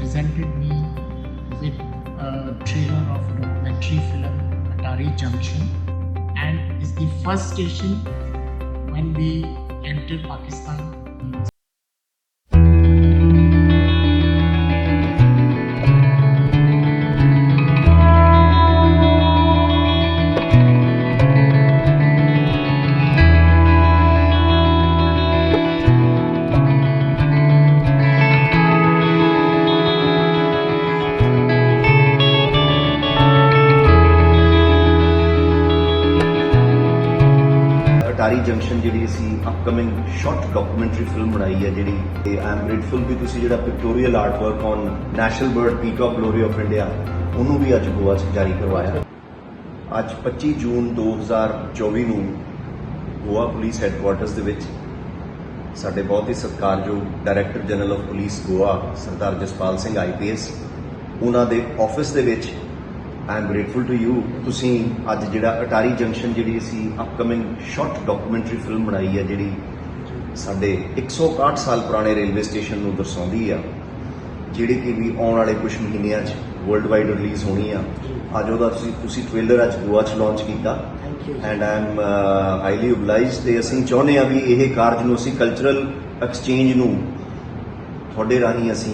presented me with a trailer of a documentary film Atari Junction and is the first station when we enter Pakistan. Attari junction ਜਿਹੜੀ ਅਸੀਂ upcoming short documentary film ਬਣਾਈ ਹੈ, ਜਿਹੜੀ ਤੇ ਆਈ am grateful ਵੀ ਤੁਸੀਂ ਜਿਹੜਾ pictorial art work on national bird peacock glory of India ਉਹਨੂੰ ਵੀ ਅੱਜ ਗੋਆ 'ਚ ਜਾਰੀ ਕਰਵਾਇਆ। ਅੱਜ 25 ਜੂਨ 2024 ਨੂੰ ਗੋਆ ਪੁਲਿਸ ਹੈੱਡਕੁਆਰਟਰਸ ਦੇ ਵਿੱਚ ਸਾਡੇ ਬਹੁਤ ਹੀ ਸਤਿਕਾਰਯੋਗ director general of police Goa, Sardar Jaspal Singh IPS ਉਹਨਾਂ ਦੇ ਆਫਿਸ ਦੇ ਵਿੱਚ I am grateful to you ਤੁਸੀਂ ਅੱਜ ਜਿਹੜਾ ਅਟਾਰੀ ਜੰਕਸ਼ਨ ਜਿਹੜੀ ਅਸੀਂ ਅਪਕਮਿੰਗ ਸ਼ਾਰਟ ਡਾਕੂਮੈਂਟਰੀ ਫਿਲਮ ਬਣਾਈ ਹੈ ਜਿਹੜੀ ਸਾਡੇ 161 ਸਾਲ ਪੁਰਾਣੇ ਰੇਲਵੇ ਸਟੇਸ਼ਨ ਨੂੰ ਦਰਸਾਉਂਦੀ ਆ ਜਿਹੜੀ ਕਿ ਵੀ ਆਉਣ ਵਾਲੇ ਕੁਝ ਮਹੀਨਿਆਂ 'ਚ ਵਰਲਡ ਵਾਈਡ ਰਿਲੀਜ਼ ਹੋਣੀ ਆ। ਅੱਜ ਉਹਦਾ ਤੁਸੀਂ ਤੁਸੀਂ ਟ੍ਰੇਲਰ ਅੱਜ ਗੋਆ 'ਚ ਲਾਂਚ ਕੀਤਾ. And I am highly obliged ਤੇ ਅਸੀਂ ਚਾਹੁੰਦੇ ਆ ਵੀ ਇਹ ਕਾਰਜ ਨੂੰ ਅਸੀਂ ਕਲਚਰਲ ਐਕਸਚੇਂਜ ਨੂੰ ਤੁਹਾਡੇ ਰਾਹੀਂ ਅਸੀਂ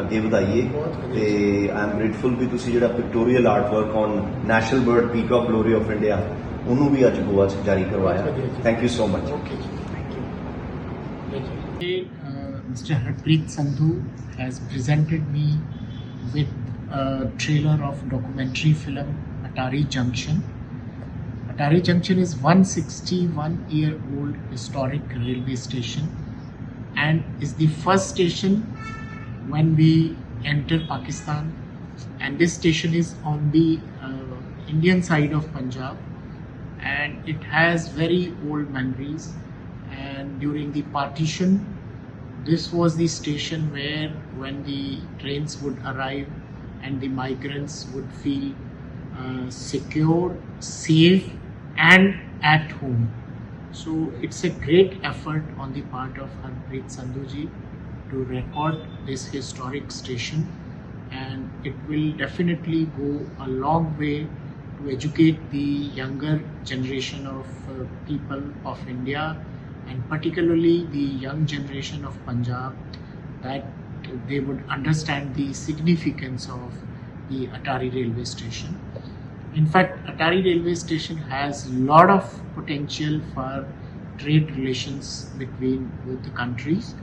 ਅੱਗੇ ਵਧਾਈਏ ਬਹੁਤ ਵਧੀਆ। ਤੇ ਆਈ ਐਮ ਗ੍ਰੇਟਫੁਲ ਵੀ ਤੁਸੀਂ ਜਿਹੜਾ pictorial art work on national bird peacock glory of India ਉਹਨੂੰ ਵੀ ਅੱਜ ਗੋਆ 'ਚ ਜਾਰੀ ਕਰਵਾਇਆ ਬਹੁਤ ਵਧੀਆ ਜੀ। Thank you so much Okay, thank you. Thank you. Uh, Mr. Harpreet Sandhu has presented me with a trailer of documentary film Atari Junction. Atari Junction is 161 year old historic railway station and is the first station when we enter Pakistan and this station is on the uh, Indian side of Punjab and it has very old memories. And during the partition this was the station where when the trains would arrive and the migrants would feel uh, secure safe and at home. So it's a great effort on the part of Harpreet Sandhuji to record this historic station and it will definitely go a long way to educate the younger generation of uh, people of India and particularly the young generation of Punjab that they would understand the significance of the Atari railway station. In fact, Atari railway station has a lot of potential for trade relations between both the countries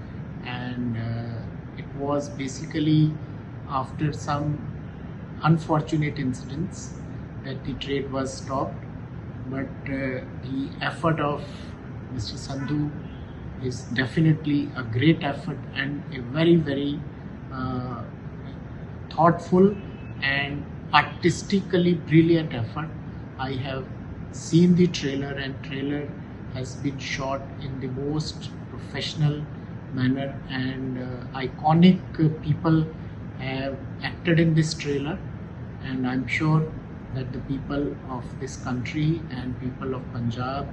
and uh, it was basically after some unfortunate incidents that the trade was stopped but uh, the effort of Mr. Sandhu is definitely a great effort and a very very uh, thoughtful and artistically brilliant effort. I have seen the trailer and trailer has been shot in the most professional manner and uh, iconic uh, people have acted in this trailer and I'm sure that the people of this country and people of Punjab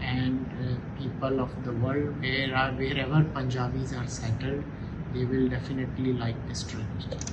and uh, people of the world where wherever Punjabis are settled they will definitely like this trailer.